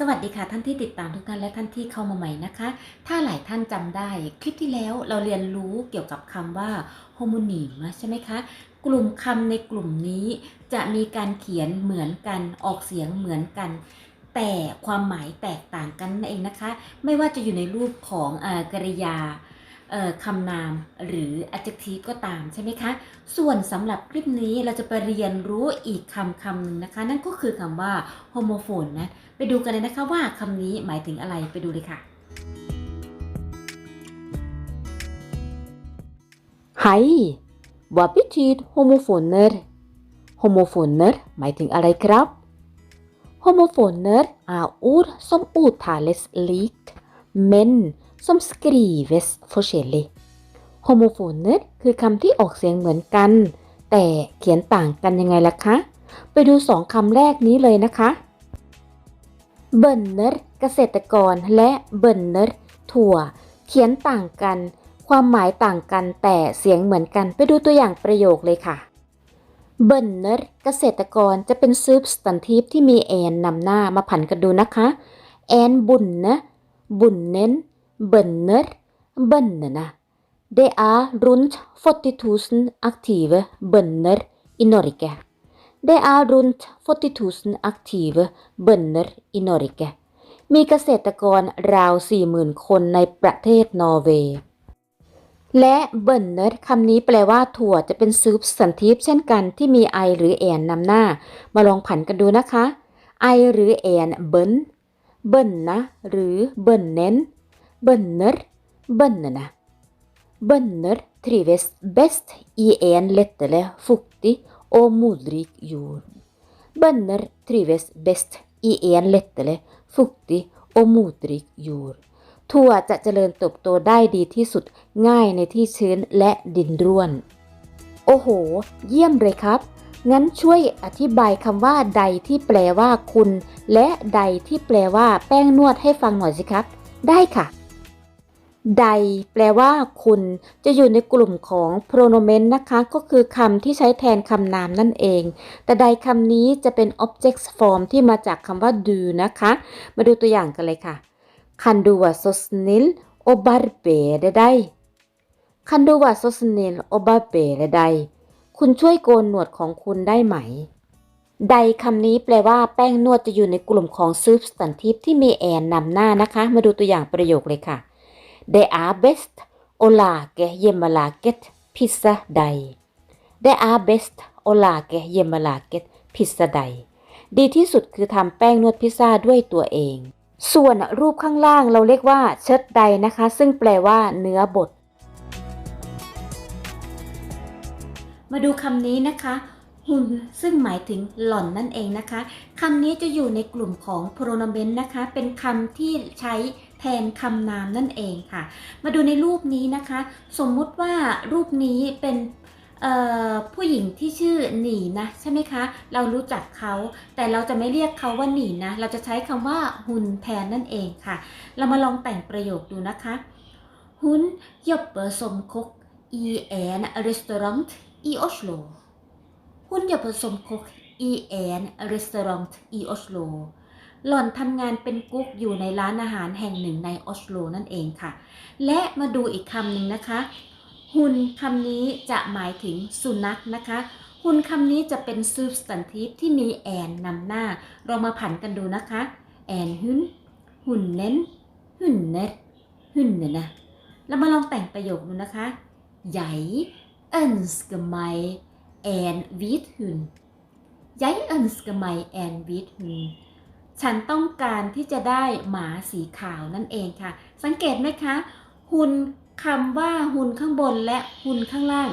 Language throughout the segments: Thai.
สวัสดีค่ะท่านที่ติดตามทุกท่านและท่านที่เข้ามาใหม่นะคะ ถ้าหลายท่านจำได้คลิปที่แล้วเราเรียนรู้เกี่ยวกับคำว่าโฮโมนีมใช่ไหมคะ กลุ่มคำในกลุ่มนี้จะมีการเขียนเหมือนกันออกเสียงเหมือนกัน แต่ความหมายแตกต่างกันนั่นเองนะคะ ไม่ว่าจะอยู่ในรูปของอกริยา คำนามหรือ adjective ก็ตามใช่ไหมคะ ส่วนสำหรับคลิปนี้เราจะไปเรียนรู้อีกคำคำหนึ่งนะคะ นั่นก็คือคำว่า homophone นะ ไปดูกันเลยนะคะว่าคำนี้หมายถึงอะไรไปดูเลยค่ะ Hei, hva betyr homofoner? Homofoner หมายถึงอะไรครับ Homofoner er ord som uttales likt, men som skrives forskjellig. Homofoner คือคำที่ออกเสียงเหมือนกัน แต่เขียนต่างกันยังไงล่ะคะ ไปดูสองคำแรกนี้เลยนะคะเบนเนอร์เกษตรกรและเบนเนอร์ถั่ว เขียนต่างกัน ความหมายต่างกันแต่เสียงเหมือนกัน ไปดูตัวอย่างประโยคเลยค่ะเบนเนอร์เกษตรกรจะเป็นซูบสตันทีฟที่มีแอนนำหน้ามาผันกันดูนะคะ แอนบุนนะ บุนเน้น เบนเนอร์เบนนะ Det er rundt 40 000 aktive bønder i Norge. Det er rundt 40 000 aktive bønder i Norge. มีเกษตรกรราว 40,000 คนในประเทศนอร์เวย์ และเบิร์นเนอร์คำนี้แปลว่าถั่วจะเป็นซูปสันทิฟเช่นกันที่มีไอหรือแอนนำหน้า มาลองผันกันดูนะคะ ไอหรือแอนเบิร์นเบิร์นนะ หรือเบิร์นเน้น เบิร์นเนอร์เบิร์นนะ Bønner trives best i en lettere, fuktig og modrik jord. Bønner trives best i en lettere, fuktig og modrik jord. ถั่วจะเจริญเติบโตได้ดีที่สุดง่ายในที่ชื้นและดินร่วน โอ้โห เยี่ยมเลยครับ งั้นช่วยอธิบายคำว่าใดที่แปลว่าคุณ และใดที่แปลว่าแป้งนวดให้ฟังหน่อยสิครับ ได้ค่ะ ใด แปลว่า คุณ จะอยู่ในกลุ่มของ pronomen นะคะ ก็คือคำที่ใช้แทนคำนามนั่นเอง แต่ใดคำนี้จะเป็น object form ที่มาจากคำว่า do นะคะ มาดูตัวอย่างกันเลยค่ะ Kan du være så snill å barbere deg Kan du være så snill å barbere deg คุณช่วยโกนหนวดของคุณได้ไหม ใดคำนี้แปลว่า แป้งนวดจะอยู่ในกลุ่มของ substantive ที่มีแอนนำหน้านะคะ มาดูตัวอย่างประโยคเลยค่ะ Det er best å lage hjemmelaget pizzadeig. Det er best å lage hjemmelaget pizzadeig. ดีที่สุดคือทำแป้งนวดพิซซ่าด้วยตัวเอง ส่วนรูปข้างล่างเราเรียกว่าเชิดใดนะคะ ซึ่งแปลว่าเนื้อบด มาดูคำนี้นะคะหุ่นซึ่งหมายถึงหล่อนนั่นเองนะคะคำนี้จะอยู่ในกลุ่มของ pronomen นะคะ เป็นคำที่ใช้ แทนคำนามนั่นเองค่ะ มาดูในรูปนี้นะคะ สมมุติว่ารูปนี้เป็นผู้หญิงที่ชื่อหนีนะใช่ไหมคะ เรารู้จักเขาแต่เราจะไม่เรียกเขาว่าหนีนะเราจะใช้คำว่าหุ่นแทนนั่นเองค่ะ เรามาลองแต่งประโยคดูนะคะ Hun jobber som kokk i en restaurant i Oslo. Hun jobber som kokk i en restaurant i Oslo. หล่ หลอนทำงานเป็นกุ๊กอยู่ในร้านอาหารแห่งหนึ่งในออสโลนั่นเองค่ะ และมาดูอีกคำหนึ่งนะคะ หุ่นคำนี้จะหมายถึงสุนัขนะคะ หุ่นคำนี้จะเป็น substantive ที่มีแอนนำหน้า เรามาผันกันดูนะคะแอนหุ่นหุ่นเน้นหุ่นเน็ตหุ่นเนี่ยนะเรามาลองแต่งประโยคดูนะคะ Jeg ønsker meg en hvit hund Jeg ønsker meg en hvit hund ฉันต้องการที่จะได้หมาสีขาวนั่นเองค่ะ สังเกตไหมคะ หุ่นคำว่าหุ่นข้างบนและหุ่นข้างล่าง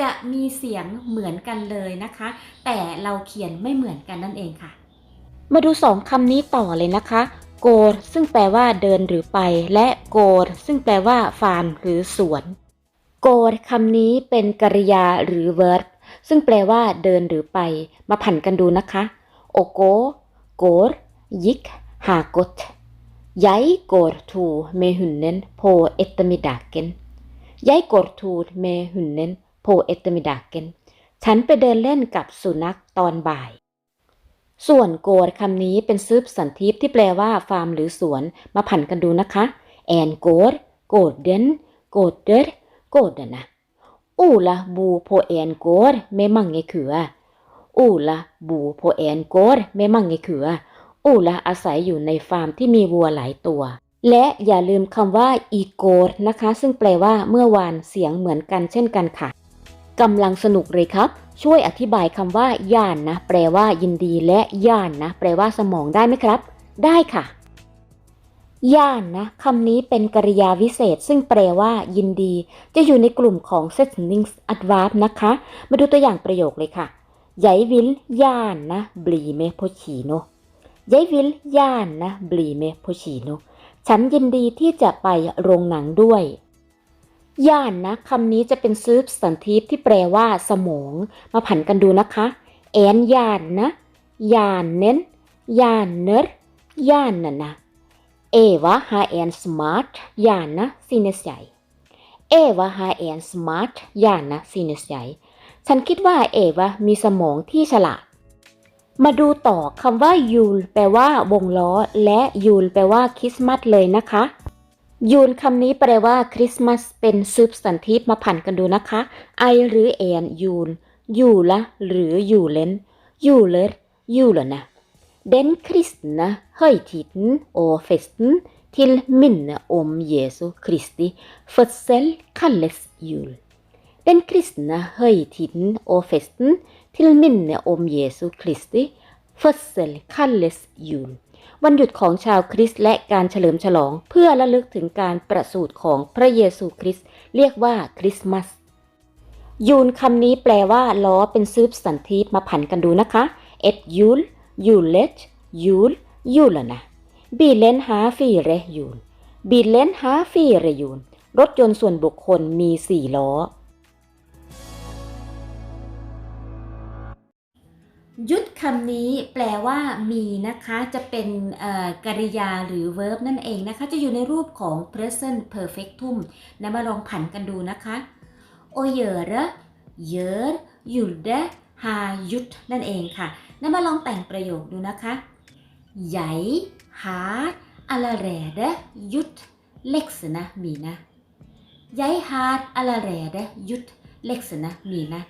จะมีเสียงเหมือนกันเลยนะคะ แต่เราเขียนไม่เหมือนกันนั่นเองค่ะ มาดูสองคำนี้ต่อเลยนะคะโกรซึ่งแปลว่าเดินหรือไป และโกรซึ่งแปลว่าฟาร์มหรือสวน โกรคำนี้เป็นกริยาหรือ verb ซึ่งแปลว่าเดินหรือไป มาผันกันดูนะคะ โอโก โกรยิกหากด Jeg går tur med hunden på ettermiddagen. Jeg går tur med hunden på ettermiddagen. ฉันไปเดินเล่นกับสุนัขตอนบ่าย ส่วนโกดคำนี้เป็นซึบสันทิปที่แปลว่าฟาร์มหรือสวน มาผันกันดูนะคะ แอนโกดโกดเดนโกดเดอโกดนะอูละบูโพแอนโกดเมมังเงเขืออู ละบูโพแอนโกดเมมังเงเขืออูละอาศัยอยู่ในฟาร์มที่มีวัวหลายตัว และอย่าลืมคำว่าอีโกดนะคะ ซึ่งแปลว่าเมื่อวานเสียงเหมือนกันเช่นกันค่ะกำลังสนุกเลยครับ ช่วยอธิบายคำว่าย่านนะ แปลว่ายินดีและย่านนะ แปลว่าสมองได้ไหมครับ ได้ค่ะย่านนะคำนี้เป็นกริยาวิเศษ ซึ่งแปลว่า ยินดี จะอยู่ในกลุ่มของ setnings adverb นะคะ มาดูตัวอย่างประโยคเลยค่ะ ยายวิลย่านนะบลีเมโ på kino Jeg vil gjerne bli med på kino ฉันยินดีที่จะไปโรงหนังด้วยย่านนะคำนี้จะเป็นซื้อสันทีพที่แปลว่าสมอง มาผันกันดูนะคะแอนย่านนะย่านเน้นย่านเนร์ย่านนะนะเอวาฮาแอนสมาร์ทย่านนะซีเนสใหญ่เอวาฮาแอนสมาร์ทย่านนะซีเนสใหญ่ ฉันคิดว่าเอวามีสมองที่ฉลาด มาดูต่อคำว่ายูลแปลว่าวงล้อ และยูลแปลว่าคริสต์มาสเลยนะคะ ยูลคำนี้แปลว่าคริสต์มาสเป็นซึบสันทิปมาผันกันดูนะคะไอหรือแอนยูลยูละหรือยูเลนยูเลอร์ยูเลนะ Den kristne høytiden og festen til minne om Jesu Kristi fødsel kalles jul. Den kristne høytiden og festen til minne om Jesu Kristi fødsel kalles jul. วันหยุดของชาวคริสต์และการเฉลิมฉลองเพื่อระลึกถึงการประสูติของพระเยซูคริสต์เรียกว่าคริสต์มาสยูนคำนี้แปลว่าล้อเป็นซืบสันทิปมาผันกันดูนะคะเอ็ดยูลยูเลตยูลยูลนะบีเลนหาฟีเรยูนบีเลนหาฟีเรยูนรถยนต์ส่วนบุคคลมีสี่ล้อ ยุดคำนี้แปลว่ามีนะคะ จะเป็นกริยาหรือ verb นั่นเองนะคะ จะอยู่ในรูปของ present perfectum นะมาลองผันกันดูนะคะโอเยอร์เยอร์ยุลเดฮายุดนั่นเองค่ะนะมาลองแต่งประโยคดูนะคะใหญ่หาอะไรแรเดยุดเล็กสนะมีนะใหญ่หาอะไรแรเดยุดเล็กสนะมีนะ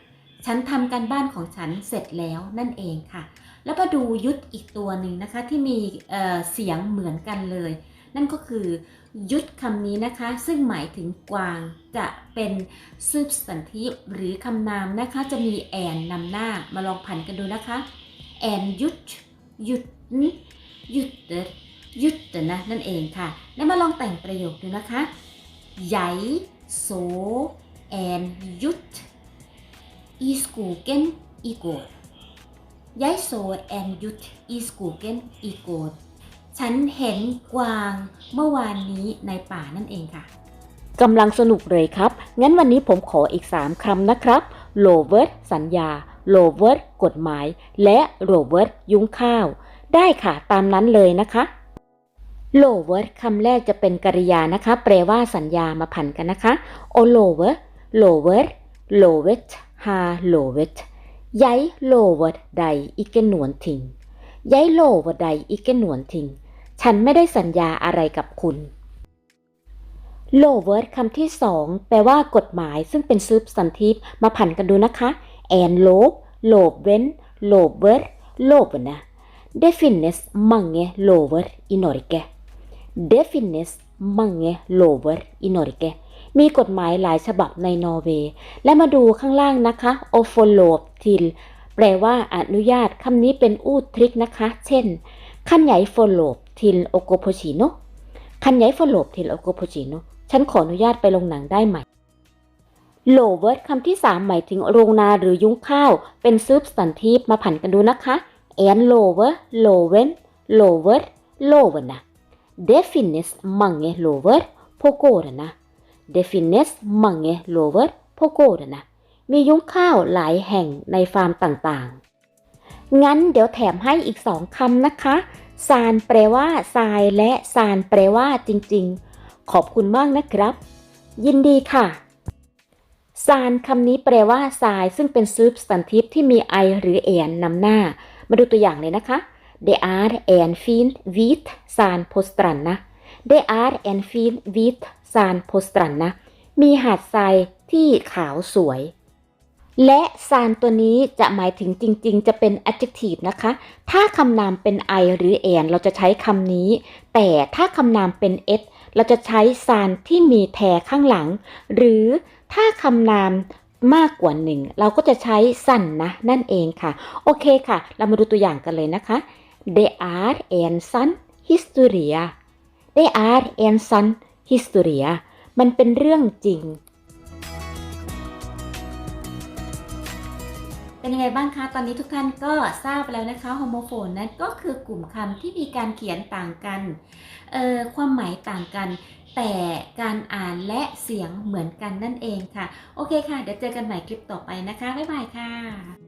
ฉันทำการบ้านของฉันเสร็จแล้วนั่นเองค่ะ แล้วมาดูยุทธอีกตัวหนึ่งนะคะที่มีเเสียงเหมือนกันเลย นั่นก็คือยุทธคำนี้นะคะ ซึ่งหมายถึงกวางจะเป็น substantive หรือคำนามนะคะ จะมีแอนนำหน้ามาลองผันกันดูนะคะ แอนยุทธยุทธยุทธยุทธนะนั่นเองค่ะ แล้วมาลองแต่งประโยคดูนะคะใหญ่โซแอนยุทธ i skogen i går. Jeg så en gutt i skogen i går. ฉันเห็นกวางเมื่อวานนี้ในป่านั่นเองค่ะกำลังสนุกเลยครับ งั้นวันนี้ผมขออีก 3 คำนะครับ lover สัญญา lover กฎหมาย และ rover ยุ้งข้าว ได้ค่ะ ตามนั้นเลยนะคะ lover คำแรกจะเป็นกริยานะคะ แปลว่าสัญญามาผันกันนะคะ o lover lover lovet ha lovet jeg lover deg ikke noen ting jeg lover deg ikke noen ting ฉันไม่ได้สัญญาอะไรกับคุณ lover คำที่สองแปลว่ากฎหมายซึ่งเป็นซึบสันทิปมาผันกันดูนะคะ and lov loven lover loven นะ det finnes mange lover i Norge det finnes mange lover i Norge มีกฎหมายหลายฉบับในนอร์เวย์ และมาดูข้างล่างนะคะ o f o l o til แปลว่าอนุญาต คำนี้เป็นอูดทริกนะคะ เช่นคันใหญ่ f o l o til o k o p o c h i n o คันใหญ่ f o l o til o k o p o c h i n o ฉันขออนุญาตไปลงหนังได้ไหมโลเวิร์ดคำที่ 3 หมายถึงโรงนาหรือยุ้งข้าว เป็นซึบสันทิปมาผันกันดูนะคะ แอนโลเวอร์โลเวนโลเวิร์ดโลเวนนะ Det finnes mange lover på gårdene. Det finnes mange lover på gårdene. มียุ้งข้าวหลายแห่งในฟาร์มต่างๆ งั้นเดี๋ยวแถมให้อีกสองคำนะคะ ซานแปลว่าทรายและซานแปลว่าจริงๆ ขอบคุณมากนะครับ ยินดีค่ะ ซานคำนี้แปลว่าทราย ซึ่งเป็นซูบสันทิปที่มีไอหรือแอนนำหน้า มาดูตัวอย่างเลยนะคะ Det är en fin vit sand på stranden. Det är en fin vit sand på stranden. มีหาดทรายที่ขาวสวย และซานตัวนี้จะหมายถึงจริง ๆ จะเป็น adjective นะคะ ถ้าคำนามเป็น I หรือ And เราจะใช้คำนี้ แต่ถ้าคำนามเป็น s เราจะใช้ซานที่มีแทข้างหลัง หรือถ้าคำนามมากกว่าหนึ่งเราก็จะใช้สั่นนะนั่นเองค่ะ โอเคค่ะ เรามาดูตัวอย่างกันเลยนะคะ Det är en sann historia Det är en sann historia มันเป็นเรื่องจริง เป็นยังไงบ้างคะ ตอนนี้ทุกท่านก็ทราบแล้วนะคะโฮโมโฟนนั้นก็คือกลุ่มคำที่มีการเขียนต่างกันเอ่อความหมายต่างกันแต่การอ่านและเสียงเหมือนกันนั่นเองค่ะ โอเคค่ะ เดี๋ยวเจอกันใหม่คลิปต่อไปนะคะ บ๊ายบายค่ะ